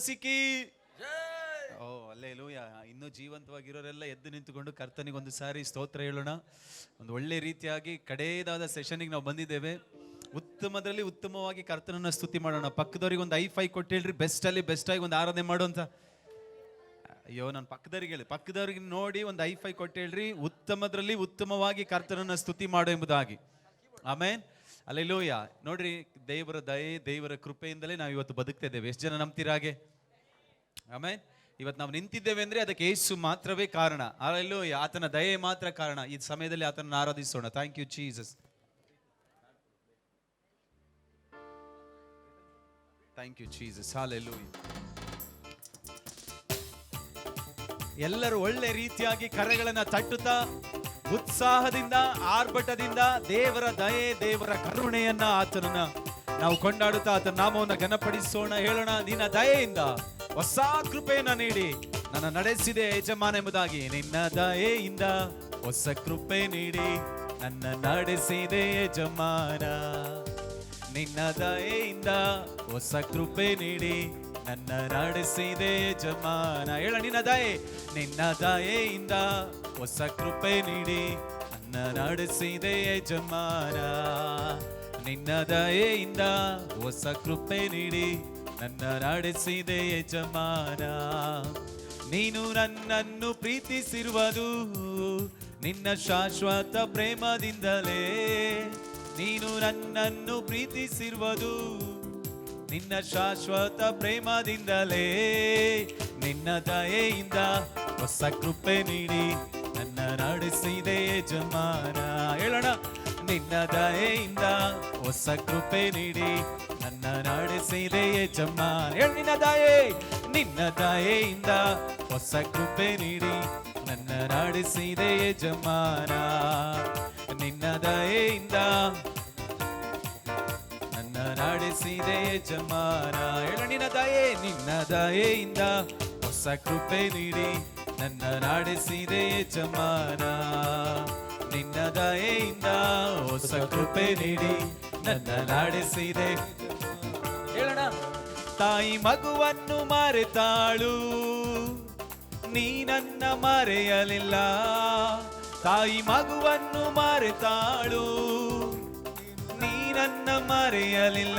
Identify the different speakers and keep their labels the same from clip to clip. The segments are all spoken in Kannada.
Speaker 1: ಏಸು ಓ ಅಲ್ಲೇ ಲೂಯ ಇನ್ನೂ ಜೀವಂತವಾಗಿರೋರೆಲ್ಲ ಎದ್ದು ನಿಂತುಕೊಂಡು ಕರ್ತನಿಗೆ ಒಂದು ಸಾರಿ ಸ್ತೋತ್ರ ಹೇಳೋಣ. ಒಂದು ಒಳ್ಳೆ ರೀತಿಯಾಗಿ ಕಡೆಯದಾದ ಸೆಷನ್ಗೆ ನಾವು ಬಂದಿದ್ದೇವೆ. ಉತ್ತಮದಲ್ಲಿ ಉತ್ತಮವಾಗಿ ಕರ್ತನನ್ನ ಸ್ತುತಿ ಮಾಡೋಣ. ಪಕ್ಕದವ್ರಿಗೆ ಒಂದು ಐ ಫೈ ಕೊಟ್ಟು ಹೇಳ್ರಿ. ಬೆಸ್ಟ್ ಅಲ್ಲಿ ಬೆಸ್ಟ್ ಆಗಿ ಒಂದು ಆರಾಧನೆ ಮಾಡುವಂತ ಅಯ್ಯೋ ನಾನು ಪಕ್ಕದವ್ರಿಗೆ ಹೇಳಿ. ಪಕ್ಕದವ್ರಿಗೆ ನೋಡಿ ಒಂದು ಐ ಫೈ ಕೊಟ್ಟು ಹೇಳ್ರಿ. ಉತ್ತಮದ್ರಲ್ಲಿ ಉತ್ತಮವಾಗಿ ಕರ್ತನನ್ನ ಸ್ತುತಿ ಮಾಡು ಎಂಬುದಾಗಿ. ಆಮೇನ್? ಅಲ್ಲೆಲ್ಲೂಯ ನೋಡ್ರಿ ದೇವರ ದಯೆ ದೇವರ ಕೃಪೆಯಿಂದಲೇ ನಾವು ಇವತ್ತು ಬದುಕ್ತಾ ಇದ್ದೇವೆ. ಎಷ್ಟು ಜನ ನಂಬ್ತೀರಾ ಆಮೇನ್? ಇವತ್ತು ನಾವು ನಿಂತಿದ್ದೇವೆ ಅಂದ್ರೆ ಅದಕ್ಕೆ ಯೇಸು ಮಾತ್ರವೇ ಕಾರಣ. ಅಲ್ಲೂ ಆತನ ದಯೆ ಮಾತ್ರ ಕಾರಣ. ಈ ಸಮಯದಲ್ಲಿ ಆತನನ್ನು ಆರಾಧಿಸೋಣ. Thank you Jesus thank you Jesus hallelujah ಎಲ್ಲರೂ ಒಳ್ಳೆ ರೀತಿಯಾಗಿ ಕರೆಗಳನ್ನ ತಟ್ಟುತ್ತಾ ಉತ್ಸಾಹದಿಂದ, ಆರ್ಭಟದಿಂದ ದೇವರ ದಯೆ, ದೇವರ ಕರುಣೆಯನ್ನ ಆತನನ್ನ ನಾವು ಕೊಂಡಾಡುತ್ತಾ ಆತನ ನಾಮವನ್ನು ಘನಪಡಿಸೋಣ. ಹೇಳೋಣ, ನಿನ್ನ ದಯೆಯಿಂದ. ಹೊಸ ಕೃಪೆಯನ್ನ ನೀಡಿ ನನ್ನ ನಡೆಸಿದೆ ಯಜಮಾನ ಎಂಬುದಾಗಿ ನಿನ್ನ ದಯೆಯಿಂದ ಹೊಸ ಕೃಪೆ ನೀಡಿ ನನ್ನ ನಡೆಸಿದೆ ಯಜಮಾನ. ನಿನ್ನ ದಯೆಯಿಂದ ಹೊಸ ಕೃಪೆ ನೀಡಿ ನನ್ನ ನಡೆಸಿದೆ ಯಜಮಾನ. ಹೇಳ, ನಿನ್ನ ದಯೆ, ನಿನ್ನ ದಯೆಯಿಂದ ಹೊಸ ಕೃಪೆ ನೀಡಿ ನನ್ನ ನಡೆಸಿದೆ ಯಜಮಾನ. ನಿನ್ನ ದಯೆಯಿಂದ ಹೊಸ ಕೃಪೆ ನೀಡಿ ನನ್ನ ನಡೆಸಿದೆ ಯಜಮಾನ. ನೀನು ನನ್ನನ್ನು ಪ್ರೀತಿಸಿರುವುದು ನಿನ್ನ ಶಾಶ್ವತ ಪ್ರೇಮದಿಂದಲೇ. ನೀನು ನನ್ನನ್ನು ಪ್ರೀತಿಸಿರುವುದು ನಿನ್ನ ಶಾಶ್ವತ ಪ್ರೇಮದಿಂದಲೇ. ನಿನ್ನ ದಯೆಯಿಂದ ಹೊಸ ಕೃಪೆ ನೀಡಿ ನನ್ನ ನಡೆಸಿದೆ ಯಜಮಾನ. ಹೇಳೋಣ ನಿನ್ನ ದಯೆಯಿಂದ ಹೊಸ ಕೃಪೆ ನೀಡಿ ನನ್ನ ನಡೆಸಿದೆ ಯಜಮಾನ ಹೇಳಿ ನಿನ್ನ ದಯೆ ನಿನ್ನ ದಯೆಯಿಂದ ಹೊಸ ಕೃಪೆ ನೀಡಿ. ನನ್ನ ನಡೆಸಿದೆ ಯಜಮಾನ ನಿನ್ನ ದಯೆಯಿಂದ ನನ್ನ ನಡೆಸಿದೆ ಯಜಮಾನ ಹೇಳ ನಿನ್ನ ದಯೆ ನಿನ್ನ ದಯೆಯಿಂದ ಹೊಸ ಕೃಪೆ ನೀಡಿ. ನನ್ನ ನಡೆಸಿದೆ ಯಜಮಾನ ನಿನ್ನ ದಯೆಯಿಂದ ಹೊಸ ಕೃಪೆ ನೀಡಿ. ನನ್ನ ನಡೆಸಿದೆ ತಾಯಿ ಮಗುವನ್ನು ಮರೆತಾಳು. ನೀನನ್ನ ಮರೆಯಲಿಲ್ಲ. ತಾಯಿ ಮಗುವನ್ನು ಮರೆತಾಳು. ನೀ ನನ್ನ ಮರೆಯಲಿಲ್ಲ.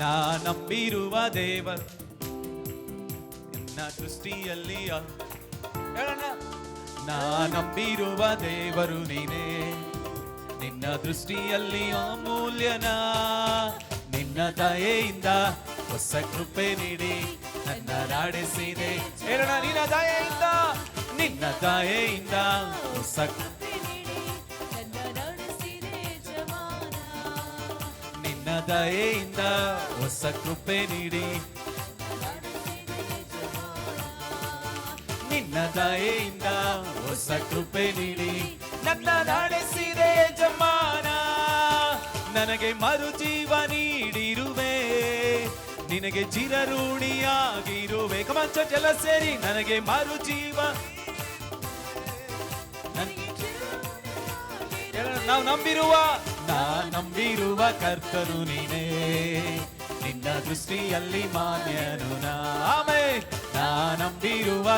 Speaker 1: ನಾ ನಂಬಿರುವ ದೇವರು ನಿನ್ನ ದೃಷ್ಟಿಯಲ್ಲಿ ನಾ ನಂಬಿರುವ ದೇವರು ನೀನೇ. ನಿನ್ನ ದೃಷ್ಟಿಯಲ್ಲಿ ಅಮೂಲ್ಯನ ನಿನ್ನ ದಯೆಯಿಂದ ಹೊಸ ಕೃಪೆ ನೀಡಿ, ನನ್ನ ನಾಡಿಸಿದೆ ಹೇಳೋಣ, ನಿನ್ನ ದಯೆಯಿಂದ ನಿನ್ನ ದಯೆಯಿಂದ ಹೊಸ ನಿನ್ನ ದಯೆಯಿಂದ ಹೊಸ ಕೃಪೆ ನೀಡಿ, ನಿನ್ನ ದಯೆಯಿಂದ ಹೊಸ ಕೃಪೆ ನೀಡಿ, ನನ್ನ ನಡೆಸಿದೆ ಜಮಾನ ನನಗೆ ಮರು ಜೀವ ನೀಡಿರುವೆ. ನಿನಗೆ ಚಿರಋಣಿಯಾಗಿರುವೆ. ಕಮಂಚ ಜಲ ಸೇರಿ ನನಗೆ ಮರು ಜೀವ ನಾವು ನಂಬಿರುವ, ನಾ ನಂಬಿರುವ ಕರ್ತನು ನೀನೇ. ನಿನ್ನ ದೃಷ್ಟಿಯಲ್ಲಿ ಮಾನ್ಯನು ನಾಮೇ ನಾ ನಂಬಿರುವ.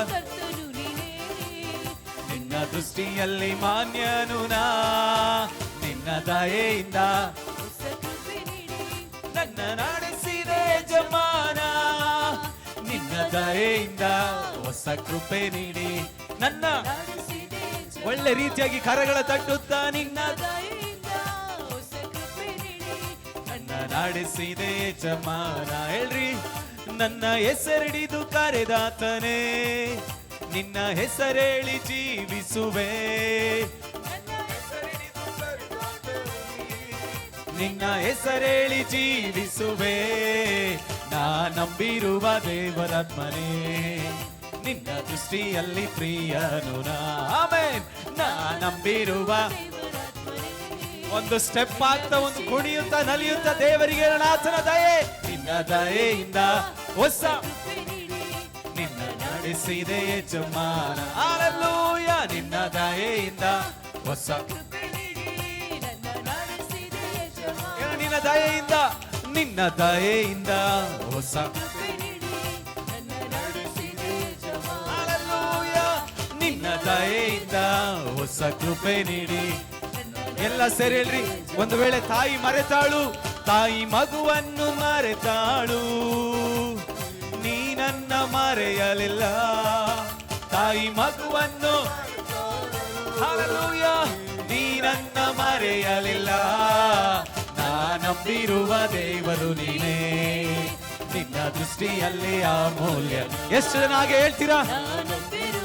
Speaker 1: ನಿನ್ನ ದೃಷ್ಟಿಯಲ್ಲಿ ಮಾನ್ಯನು ನಾ. ನಿನ್ನ ದಯೆಯಿಂದ. ನನ್ನ ನಡೆಸಿದೆ ದಯೆಯಿಂದ ಹೊಸ ಕೃಪೆ ನೀಡಿ. ನನ್ನ ಒಳ್ಳೆ ರೀತಿಯಾಗಿ ಕರಗಳ ತಟ್ಟುತ್ತಾ ನಿನ್ನ ನನ್ನ ನಡೆಸಿದೆ ಜಮಾನ ಹೇಳ್ರಿ. ನನ್ನ ಹೆಸರಿಡಿದು ಕರೆದಾತನೇ. ನಿನ್ನ ಹೆಸರೇಳಿ ಜೀವಿಸುವೆ. ನಿನ್ನ ಹೆಸರೇಳಿ ಜೀವಿಸುವೆ. ನಾ ನಂಬಿರುವ ದೇವರಾತ್ಮನೇ ನಿನ್ನ ದೃಷ್ಟಿಯಲ್ಲಿ ಪ್ರಿಯನು ಆಮೇನ್. ನಾ ನಂಬಿರುವ ಒಂದು ಸ್ಟೆಪ್ ಆಗ್ತಾ ಒಂದು ಕುಣಿಯುತ್ತಾ ನಲಿಯುತ್ತಾ ದೇವರಿಗೆ ನಾಥನ ದಯೆ. ನಿನ್ನ ದಯೆಯಿಂದ ಹೊಸ ನಿನ್ನ ನಡೆಸಿದೆ ಯಜಮಾನ. ಆಲೂಯ ನಿನ್ನ ದಯೆಯಿಂದ ಹೊಸ. ನಿನ್ನ ದಯೆಯಿಂದ. ನಿನ್ನ ದಯೆಯಿಂದ. ಹೊಸ. ನಿನ್ನ ದಯೆಯಿಂದ ಹೊಸ ಕೃಪೆ ನೀಡಿ. ಎಲ್ಲ ಸೇರಿ ಹೇಳ್ರಿ, ಒಂದು ವೇಳೆ ತಾಯಿ ಮರೆತಾಳು, ತಾಯಿ ಮಗುವನ್ನು ಮರೆತಾಳು. ನೀ ನನ್ನ ಮರೆಯಲಿಲ್ಲ. ತಾಯಿ ಮಗುವನ್ನು Hallelujah. ನೀ ನನ್ನ ಮರೆಯಲಿಲ್ಲ. ನಂಬಿರುವ ದೇವರು ನೀನೇ. ನಿನ್ನ ದೃಷ್ಟಿಯಲ್ಲಿ ಅಮೂಲ್ಯ ಎಷ್ಟು ಜನ ಹಾಗೆ ಹೇಳ್ತೀರಾ?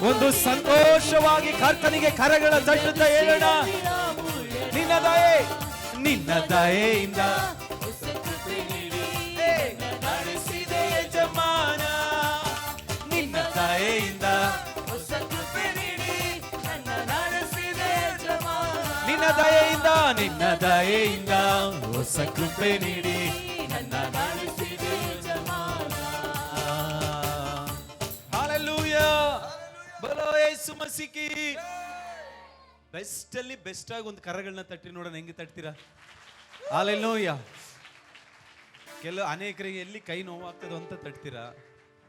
Speaker 1: ಒಂದು ಸಂತೋಷವಾಗಿ ಕರ್ತನಿಗೆ ಕರಗಳ ತಟ್ಟುತ್ತ ಹೇಳೋಣ. ನಿನ್ನ ದಯೆ, ನಿನ್ನ ದಯೆಯಿಂದ. ನಿನ್ನ ದಯೆಯಿಂದ. ನಿನ್ನ ದಯೆಯಿಂದ ನಿನ್ನ ದಯೆಯಿಂದ. ಕೃಪೆ ನೀಡಿ. ನನ್ನ ನಡೆಸಿದೆ ಹಾಲೆಲೂಯಾ. ಬಲೋ ಯೇಸು ಮಸಿಕಿ. ಬೆಸ್ಟ್ ಅಲ್ಲಿ ಬೆಸ್ಟ್ ಆಗಿ ಒಂದು ಕರಗಳನ್ನ ತಟ್ಟಿ ನೋಡೋಣ ಹೆಂಗೆ ತಟ್ತೀರಾ? ಹಾಲೆಲೂಯಾ. ಕೆಲವು ಅನೇಕರಿಗೆ ಎಲ್ಲಿ ಕೈ ನೋವಾಗ್ತದೋ ಅಂತ ತಟ್ತೀರಾ?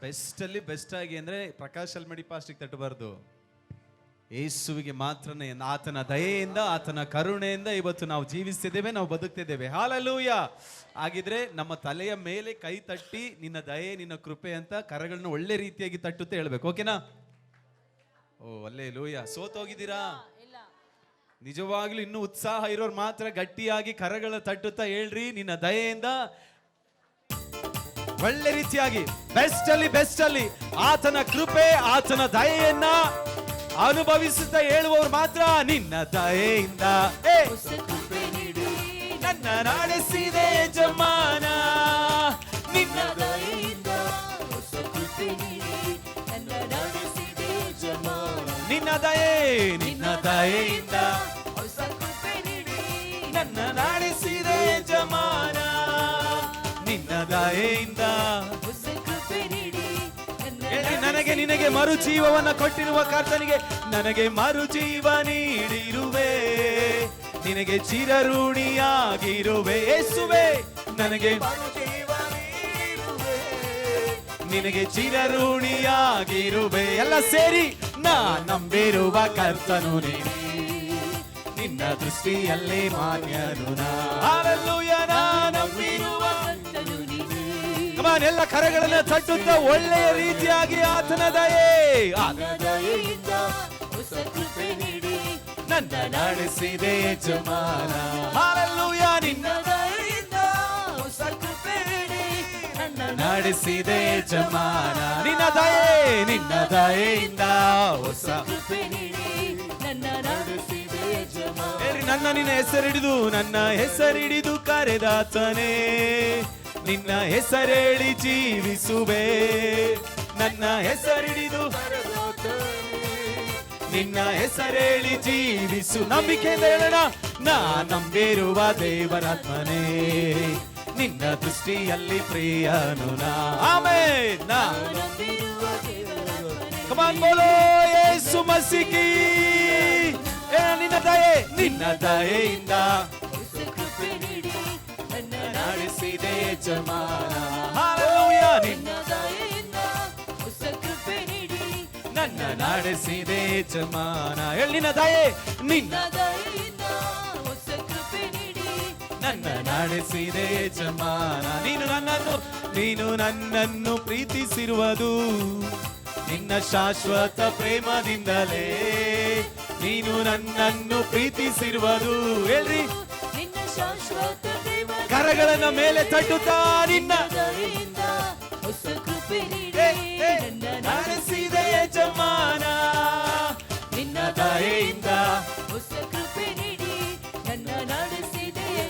Speaker 1: ಬೆಸ್ಟ್ ಅಲ್ಲಿ ಬೆಸ್ಟ್ ಆಗಿ ಅಂದ್ರೆ ಪ್ರಕಾಶ್ ಅಲ್ಮಡಿ ಪಾಸ್ಟಿಗೆ ತಟ್ಟಬಾರ್ದು. ಯೇಸುವಿಗೆ ಮಾತ್ರನೇ ಆತನ ದಯೆಯಿಂದ ಆತನ ಕರುಣೆಯಿಂದ ಇವತ್ತು ನಾವು ಜೀವಿಸ್ತಿದ್ದೇವೆ ನಾವು ಬದುಕ್ತಿದ್ದೇವೆ. ಹಾಲಲ್ಲೂಯ! ಹಾಗಿದ್ರೆ ನಮ್ಮ ತಲೆಯ ಮೇಲೆ ಕೈ ತಟ್ಟಿ ನಿನ್ನ ದಯೆ ನಿನ್ನ ಕೃಪೆ ಅಂತ ಕರಗಳನ್ನ ಒಳ್ಳೆ ರೀತಿಯಾಗಿ ತಟ್ಟುತ್ತೆ ಹೇಳ್ಬೇಕು ಓಕೆನಾ? ಓ ಅಲ್ಲೇ ಲೂಯ ಸೋತೋಗಿದ್ದೀರಾ ನಿಜವಾಗ್ಲೂ ಇನ್ನೂ ಉತ್ಸಾಹ ಇರೋರು ಮಾತ್ರ ಗಟ್ಟಿಯಾಗಿ ಕರಗಳ ತಟ್ಟುತ್ತಾ ಹೇಳ್ರಿ ನಿನ್ನ ದಯೆಯಿಂದ ಒಳ್ಳೆ ರೀತಿಯಾಗಿ ಬೆಸ್ಟ್ ಅಲ್ಲಿ ಬೆಸ್ಟ್ ಅಲ್ಲಿ ಆತನ ಕೃಪೆ ಆತನ ದಯೆಯನ್ನ ಅನುಭವಿಸುತ್ತಾ ಹೇಳುವವರು ಮಾತ್ರ ನಿನ್ನ ದಯೆಯಿಂದ. ನನ್ನ ನಡೆಸಿದೆ ಜಮಾನ ನಿನ್ನ ನಿನ್ನ ದಯೆ, ನಿನ್ನ ದಯೆಯಿಂದ ನನ್ನ ನಡೆಸಿದೆ ಜಮಾನ ನಿನ್ನ ದಯೆಯಿಂದ ನನಗೆ ನಿನಗೆ ಮರು ಜೀವವನ್ನ ಕೊಟ್ಟಿರುವ ಕರ್ತನಿಗೆ ನನಗೆ ಮರು ಜೀವ ನೀಡಿರುವೆ. ನಿನಗೆ ಚಿರಋಣಿಯಾಗಿರುವೆ. ಯೇಸುವೆ ನನಗೆ ನಿನಗೆ ಚಿರಋಣಿಯಾಗಿರುವೆ. ಎಲ್ಲ ಸೇರಿ ನಾ ನಂಬಿರುವ ಕರ್ತನು ನೀನೇ ನಿನ್ನ ದೃಷ್ಟಿಯಲ್ಲಿ ಮಾನ್ಯನು ನಾ. ಕಮಾನ್ ಎಲ್ಲ ಕರೆಗಳನ್ನ ತಟ್ಟುತ್ತ ಒಳ್ಳೆಯ ರೀತಿಯಾಗಿ ಆತನ ದಯೆ. ನನ್ನ ನಡೆಸಿದೆ ಜಮಾನ ಹಾಲೆಲ್ಲೂಯ ನಿನ್ನ ನಡೆಸಿದೆ ಜಮಾನ. ನಿನ್ನ ದಯೆ ನಿನ್ನ ದಯೆಯಿಂದ ಹೊಸ. ನನ್ನ ನಿನ್ನ ಹೆಸರಿಡಿದು ನನ್ನ ಹೆಸರಿಡಿದು ಕರೆದಾತನೇ. ನಿನ್ನ ಹೆಸರೇಳಿ ಜೀವಿಸುವೆ. ನನ್ನ ಹೆಸರಿಡಿದು ನಿನ್ನ ಹೆಸರೇಳಿ ಜೀವಿಸು. ನಂಬಿಕೆ ಹೇಳೋಣ ನಾ ನಂಬಿರುವ ದೇವರಾತ್ಮನೇ. ನಿನ್ನ ದೃಷ್ಟಿಯಲ್ಲಿ ಪ್ರಿಯನು ನಾ. ಆಮೇನ್, ನಾ. ಕಮಾನ್ ಬೋಲೋ ಯೇಸು ನಿನ್ನ ದಯೆ, ನಿನ್ನ ದಯೆಯಿಂದ. ನಡೆಸಿದೆ ಯಜಮಾನ. ನಿನ್ನ ನನ್ನ ನಡೆಸಿದೆ ಯಜಮಾನ. ನಿನ್ನ ದಯೆ ನಿನ್ನ ನನ್ನ ನಡೆಸಿದೆ ಯಜಮಾನ. ನೀನು ನನ್ನನ್ನು ನೀನು ನನ್ನನ್ನು ಪ್ರೀತಿಸಿರುವುದು. ನಿನ್ನ ಶಾಶ್ವತ ಪ್ರೇಮದಿಂದಲೇ ನೀನು ನನ್ನನ್ನು ಪ್ರೀತಿಸಿರುವುದು. ಹೇಳ್ರಿ. ಕರಗಳನ್ನ ಮೇಲೆ ತಟ್ಟುತ್ತಾ ನಿನ್ನ. ಏ, ಏ, ನಡೆಸಿದೆ ಯಜಮಾನ. ನಿನ್ನ ದಯೆಯಿಂದ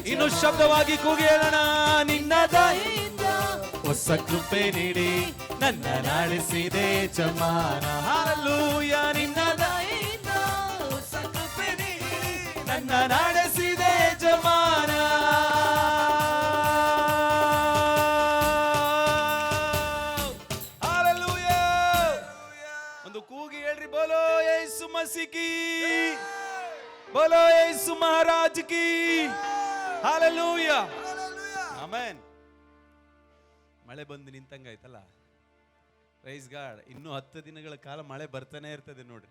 Speaker 1: ಇನ್ನು ಶಬ್ದವಾಗಿ ಕೂಗಿ ಹೇಳೋಣ. ನಿನ್ನ ದಯೆಯಿಂದ ಹೊಸ ಕೃಪೆ ನೀಡಿ. ನನ್ನ ನಡೆಸಿದೆ ಜಮಾನ ಹಾಲೂಯ ನಿನ್ನ ಹೊಸ ಕೃಪೆ ನೀಡಿ. ನನ್ನ ನಡೆಸಿದೆ ಯಜಮಾನ. ಯೇಸು ಮಹಾರಾಜ್ ಕಿ हालेलुया आमेन ಮಳೆ ಬಂದು ನಿಂತಂಗಾಯ್ತಲ್ಲ? ರೈಸ್ ಗಾಡ್ ಇನ್ನೂ ಹತ್ತು ದಿನಗಳ ಕಾಲ ಮಳೆ ಬರ್ತಾನೆ ಇರ್ತದೆ ನೋಡ್ರಿ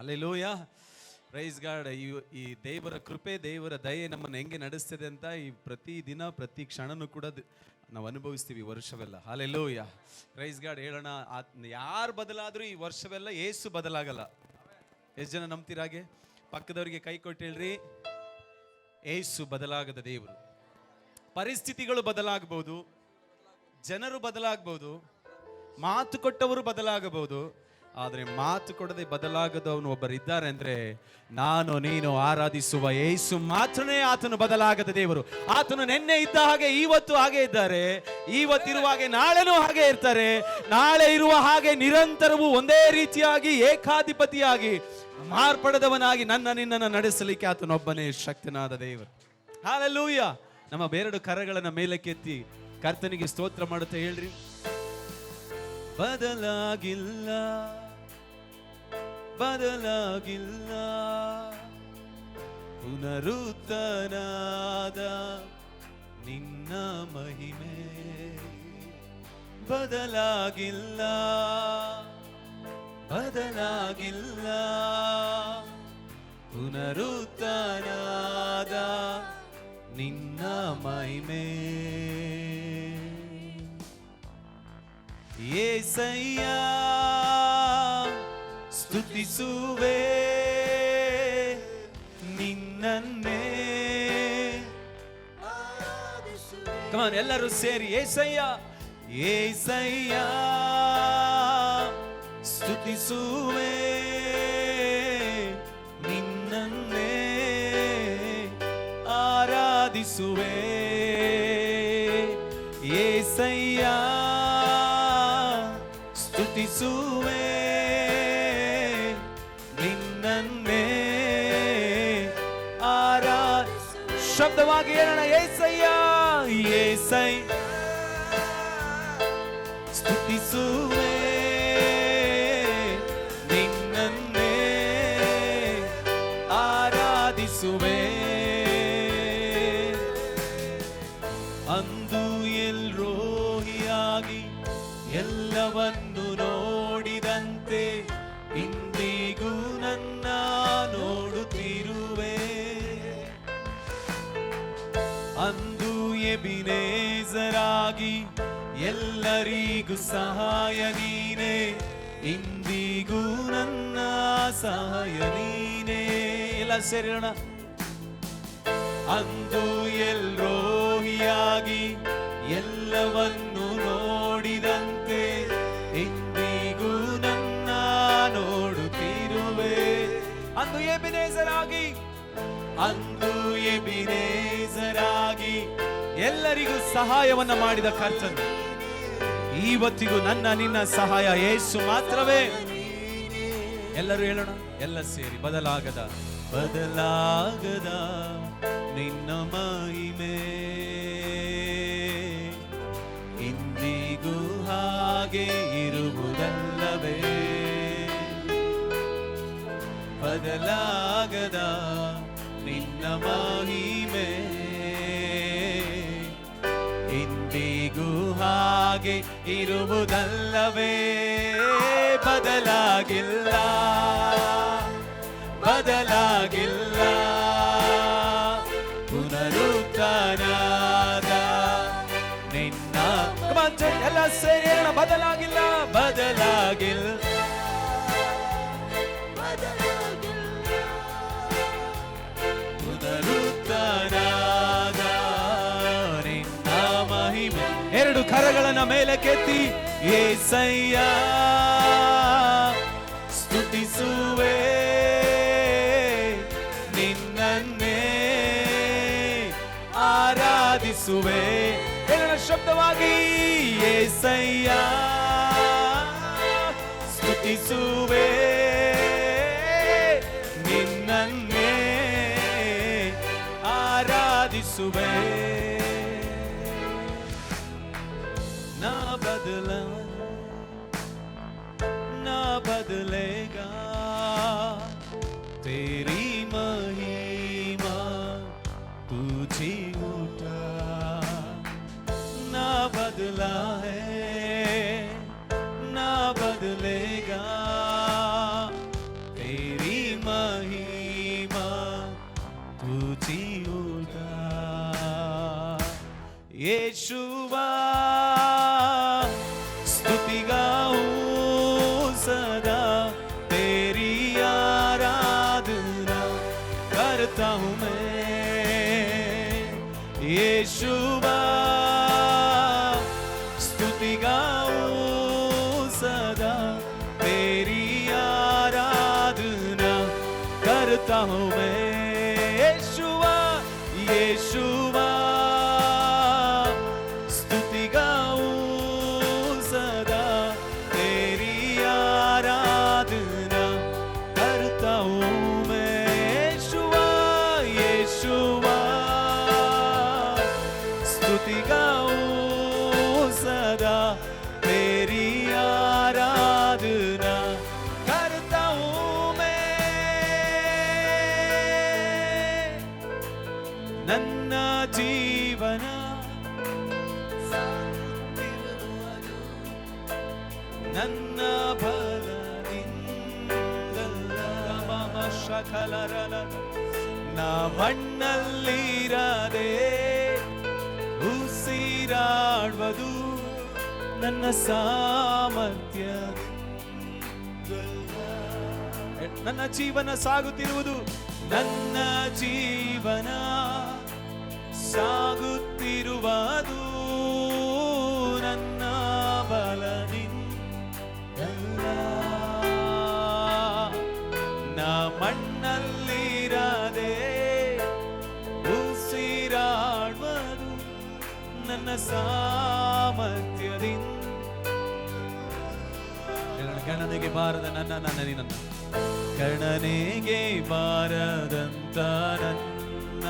Speaker 1: ಅಲ್ಲೆಲೂಯ ರೈಸ್ ಗಾಡ್ ಈ ಈ ದೇವರ ಕೃಪೆ ದೇವರ ದಯೆ ನಮ್ಮನ್ನು ಹೆಂಗೆ ನಡೆಸ್ತದೆ ಅಂತ ಈ ಪ್ರತಿ ದಿನ ಪ್ರತಿ ಕ್ಷಣನೂ ಕೂಡ ನಾವು ಅನುಭವಿಸ್ತೀವಿ ವರ್ಷವೆಲ್ಲ ವರ್ಷವೆಲ್ಲ. ಲೋಯ ರೈಸ್ ಗಾಡ್ ಹೇಳೋಣ ಯಾರು ಬದಲಾದರೂ ಈ ವರ್ಷವೆಲ್ಲ ಏಸು ಬದಲಾಗಲ್ಲ. ಎಷ್ಟು ಜನ ನಂಬ್ತೀರಾಗೆ ಪಕ್ಕದವರಿಗೆ ಕೈ ಕೊಟ್ಟು ಹೇಳ್ರಿ. ಏಸು ಬದಲಾಗದ ದೇವರು. ಪರಿಸ್ಥಿತಿಗಳು ಬದಲಾಗಬಹುದು ಜನರು ಬದಲಾಗಬಹುದು ಮಾತು ಕೊಟ್ಟವರು ಬದಲಾಗಬಹುದು ಆದರೆ ಮಾತು ಕೊಡದೆ ಬದಲಾಗದವನು ಒಬ್ಬರಿದ್ದಾರೆ ಅಂದ್ರೆ ನಾನು ನೀನು ಆರಾಧಿಸುವ ಯೇಸು ಮಾತ್ರನೇ ಆತನು ಬದಲಾಗದ ದೇವರು. ಆತನು ನಿನ್ನೆ ಇದ್ದ ಹಾಗೆ ಇವತ್ತು ಹಾಗೆ ಇದ್ದಾರೆ. ಇವತ್ತಿರುವ ಹಾಗೆ, ನಾಳೆನೂ ಹಾಗೆ ಇರ್ತಾರೆ. ನಾಳೆ ಇರುವ ಹಾಗೆ ನಿರಂತರವೂ ಒಂದೇ ರೀತಿಯಾಗಿ, ಏಕಾಧಿಪತಿಯಾಗಿ ಮಾರ್ಪಡದವನಾಗಿ ನನ್ನ ನಿನ್ನನ್ನು ನಡೆಸಲಿಕ್ಕೆ ಆತನೊಬ್ಬನೇ ಶಕ್ತನಾದ ದೇವರು. ಹಾಲಲ್ಲೂಯ್ಯ ನಮ್ಮ ಬೇರೆಡು ಕರಗಳನ್ನ ಮೇಲಕ್ಕೆತ್ತಿ ಕರ್ತನಿಗೆ ಸ್ತೋತ್ರ ಮಾಡುತ್ತಾ ಹೇಳ್ರಿ. ಬದಲಾಗಿಲ್ಲ. ಬದಲಾಗಿಲ್ಲ. ಪುನರುತ್ತನಾದ ನಿನ್ನ ಮಹಿಮೆ ಬದಲಾಗಿಲ್ಲ. ಬದಲಾಗಿಲ್ಲ. ಪುನರುತ್ತನಾದ ನಿನ್ನ ಮಹಿಮೆ ಏಸಯ್ಯ. ಸ್ತುತಿಸುವೆ ನಿನ್ನನ್ನೇ ಕಮಾನ್ ಎಲ್ಲರೂ ಸೇರಿ ಏಸಯ್ಯ ಏಸಯ್ಯ ಸ್ತುತಿಸುವೆ ಸ್ತುತಿಸುವೆ ಎಲ್ಲರಿಗೂ ಸಹಾಯ ನೀನೆ. ಇಂದಿಗೂ ನನ್ನ ಸಹಾಯ ನೀನೆ. ಎಲ್ಲ ಸೇರೋಣ ಅಂದು ಎಲ್ರೋಹಿಯಾಗಿ ಎಲ್ಲವನ್ನು ನೋಡಿದಂತೆ ಇಂದಿಗೂ ನನ್ನ ನೋಡುತ್ತಿರುವೆ. ಅಂದು ಎಬಿನೇಸರಾಗಿ ಅಂದು ಎಬಿನೇಸರಾಗಿ ಎಲ್ಲರಿಗೂ ಸಹಾಯವನ್ನ ಮಾಡಿದ ಕರ್ತನು. ಇವತ್ತಿಗೂ ನನ್ನ ನಿನ್ನ ಸಹಾಯ ಏಸು ಮಾತ್ರವೇ. ಎಲ್ಲರೂ ಹೇಳೋಣ, ಎಲ್ಲ ಸೇರಿ, ಬದಲಾಗದ. ಬದಲಾಗದ ನಿನ್ನ ಮಹಿಮೆ. ಇಂದಿಗೂ ಹಾಗೆ ಇರುವುದಲ್ಲವೇ. ಬದಲಾಗದ ಹಾಗೆ ಇರುವುದಲ್ಲವೇ? ಬದಲಾಗಿಲ್ಲ. ಬದಲಾಗಿಲ್ಲ. ಪುನರುತ್ಥಾನದ ನಿನ್ನ ಎಲ್ಲ ಸೇರಿ ಬದಲಾಗಿಲ್ಲ ಬದಲಾಗಿಲ್ಲ. ಕರಗಳನ್ನ ಮೇಲೆ ಕೆತ್ತಿ ಏಸಯ್ಯ ಸ್ತುತಿಸುವೆ ನಿನ್ನನ್ನೇ ಆರಾಧಿಸುವೆ. ಹೇಳೋಣ ಶಬ್ದವಾಗಿ ಏಸಯ್ಯ ಸ್ತುತಿಸುವೆ ನಿನ್ನನ್ನೇ ಆರಾಧಿಸುವೆ. ನಾ ಓಡಾಡುವುದು ನನ್ನ ಸಾಮರ್ಥ್ಯ. ನನ್ನ ಜೀವನ ಸಾಗುತ್ತಿರುವುದು ನನ್ನ ಜೀವನ. ಸಾಗುತ್ತಿರುವುದು ಸಾಮರ್ಥ್ಯದಿಂದ ಗಣನೆಗೆ ಬಾರದ ನನ್ನ ನನ್ನ ನಿನ್ನ ಗಣನೆಗೆ ಬಾರದಂತ ನನ್ನ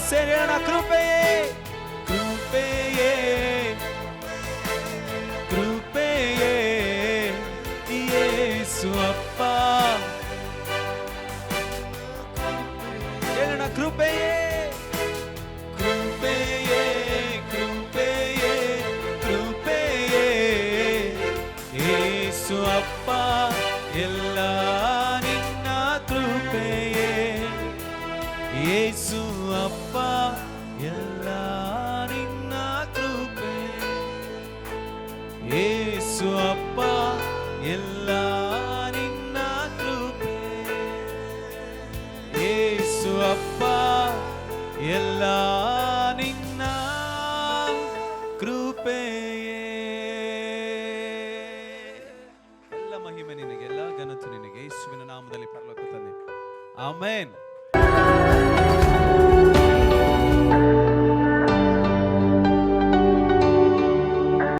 Speaker 1: Serena Crumpei. ಅಪ್ಪ, ಎಲ್ಲ ನಿನ್ನ ಕೃಪೆ. ಏಸು ಅಪ್ಪ, ಎಲ್ಲ ನಿನ್ನ ಕೃಪೆ. ಏಸು ಅಪ್ಪ, ಎಲ್ಲ ನಿನ್ನ ಕೃಪೆಯೇ. ಎಲ್ಲ ಮಹಿಮೆ ನಿನಗೆ, ಎಲ್ಲ ಘನತೆ ನಿನಗೆ, ಯೇಸುವಿನ ನಾಮದಲ್ಲಿ ಪರಲೋಕ ತಂದೆ. ಆಮೇನ್.